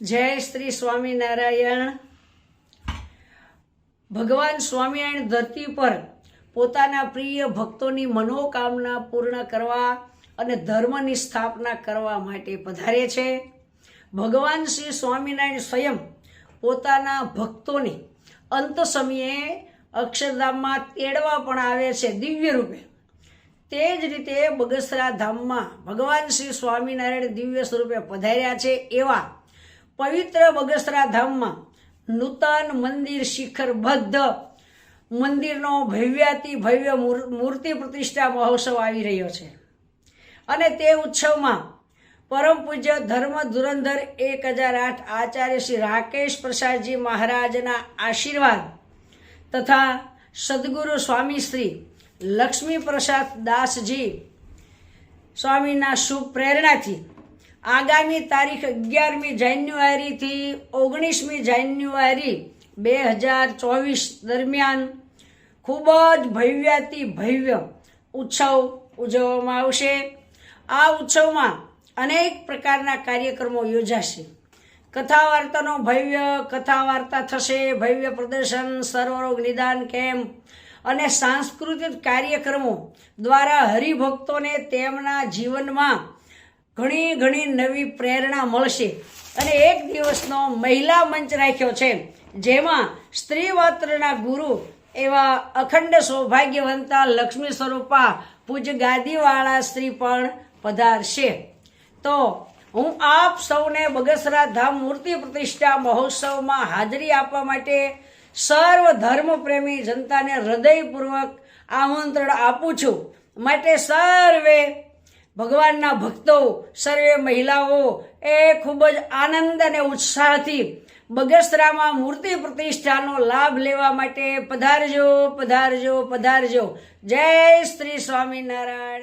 જય શ્રી સ્વામિનારાયણ. ભગવાન સ્વામિનારાયણ ધરતી પર પોતાના પ્રિય ભક્તોની મનોકામના પૂર્ણ કરવા અને ધર્મની સ્થાપના કરવા માટે પધારે છે. ભગવાન શ્રી સ્વામિનારાયણ સ્વયં પોતાના ભક્તોને અંત સમયે અક્ષરધામમાં તેડવા પણ આવે છે દિવ્ય રૂપે. તે જ રીતે બગસરા ધામમાં ભગવાન શ્રી સ્વામિનારાયણ દિવ્ય સ્વરૂપે પધાર્યા છે એવા પવિત્ર બગસરા ધામમાં નૂતન મંદિર શિખરબદ્ધ મંદિરનો ભવ્યાતિ ભવ્ય મૂર- મૂર્તિ પ્રતિષ્ઠા મહોત્સવ આવી રહ્યો છે. અને તે ઉત્સવમાં પરમ પૂજ્ય ધર્મ ધુરંધર એક હજાર આઠ આચાર્ય શ્રી રાકેશ પ્રસાદજી મહારાજના આશીર્વાદ તથા સદગુરુ સ્વામી શ્રી લક્ષ્મી પ્રસાદ દાસજી સ્વામીના શુભ પ્રેરણાથી આગામી તારીખ અગિયારમી જાન્યુઆરીથી ઓગણીસમી જાન્યુઆરી બે હજાર ચોવીસ દરમિયાન ખૂબ જ ભવ્યાતિ ભવ્ય ઉત્સવ ઉજવવામાં આવશે. આ ઉત્સવમાં અનેક પ્રકારના કાર્યક્રમો યોજાશે. કથા વાર્તાનો ભવ્ય કથા વાર્તા થશે, ભવ્ય પ્રદર્શન, સર્વરોગ નિદાન કેમ્પ અને સાંસ્કૃતિક કાર્યક્રમો દ્વારા હરિભક્તોને તેમના જીવનમાં ઘણી ઘણી નવી પ્રેરણા મળશે. અને એક દિવસનો મહિલા મંચ રાખ્યો છે, જેમાં સ્ત્રીવાત્રના ગુરુ એવા અખંડ સૌભાગ્યવંતા લક્ષ્મી સ્વરૂપા પૂજ ગાદીવાળા સ્ત્રી પણ પધારશે. તો હું આપ સૌને બગસરા ધામ મૂર્તિ પ્રતિષ્ઠા મહોત્સવમાં હાજરી આપવા માટે સર્વ ધર્મ પ્રેમી જનતાને હૃદયપૂર્વક આમંત્રણ આપું છું. માટે સર્વે ભગવાનના ભક્તો, સર્વે મહિલાઓ એ ખૂબ જ આનંદ અને ઉત્સાહથી બગસરામાં મૂર્તિ પ્રતિષ્ઠાનો લાભ લેવા માટે પધારજો પધારજો પધારજો. જય શ્રી સ્વામિનારાયણ.